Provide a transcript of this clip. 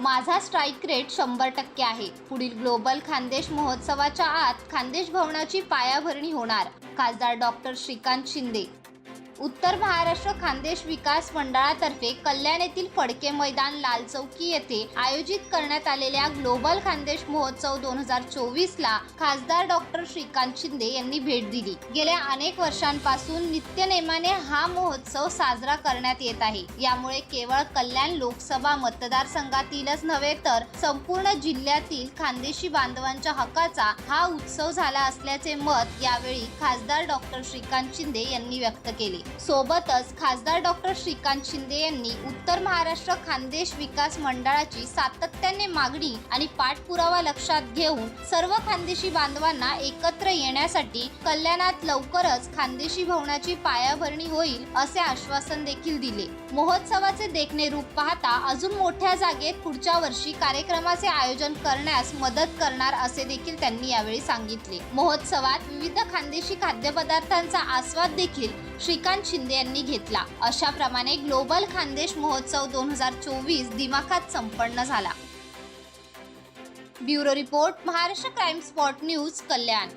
माझा strike rate शंभर टक्के आहे. पुढील ग्लोबल खानदेश महोत्सवाच्या आत खानदेश भवनाची पायाभरणी होणार खासदार डॉक्टर श्रीकांत शिंदे. उत्तर महाराष्ट्र खानदेश विकास मंडळातर्फे कल्याण येथील फडके मैदान लाल चौकी येथे आयोजित करण्यात आलेल्या ग्लोबल खानदेश महोत्सव दोन हजार चोवीस ला खासदार डॉक्टर श्रीकांत शिंदे यांनी भेट दिली. गेल्या अनेक वर्षांपासून नित्यनेमाने हा महोत्सव साजरा करण्यात येत आहे. यामुळे केवळ कल्याण लोकसभा मतदारसंघातीलच नव्हे तर संपूर्ण जिल्ह्यातील खानदेशी बांधवांच्या हक्काचा हा उत्सव झाला असल्याचे मत यावेळी खासदार डॉक्टर श्रीकांत शिंदे यांनी व्यक्त केले. सोबतच खासदार डॉक्टर श्रीकांत शिंदे यांनी उत्तर महाराष्ट्र खानदेश विकास मंडळाची सातत्याने मागणी आणि पाठपुरावा लक्षात घेऊन सर्व खानदेशी बांधवांना एकत्र येण्यासाठी कल्याणात लवकरच खानदेशी भवनाची पायाभरणी होईल असे आश्वासन देखील दिले. महोत्सवाचे देखणे रूप पाहता अजून मोठ्या जागेत पुढच्या वर्षी कार्यक्रमाचे आयोजन करण्यास मदत करणार असे देखील त्यांनी यावेळी सांगितले. महोत्सवात विविध खानदेशी खाद्यपदार्थांचा आस्वाद देखील श्रीकांत शिंदे यांनी घेतला. अशा प्रमाणे ग्लोबल खानदेश महोत्सव दोन हजार चोवीस दिमाखात संपन्न झाला. Bureau report Maharashtra crime spot news Kalyan.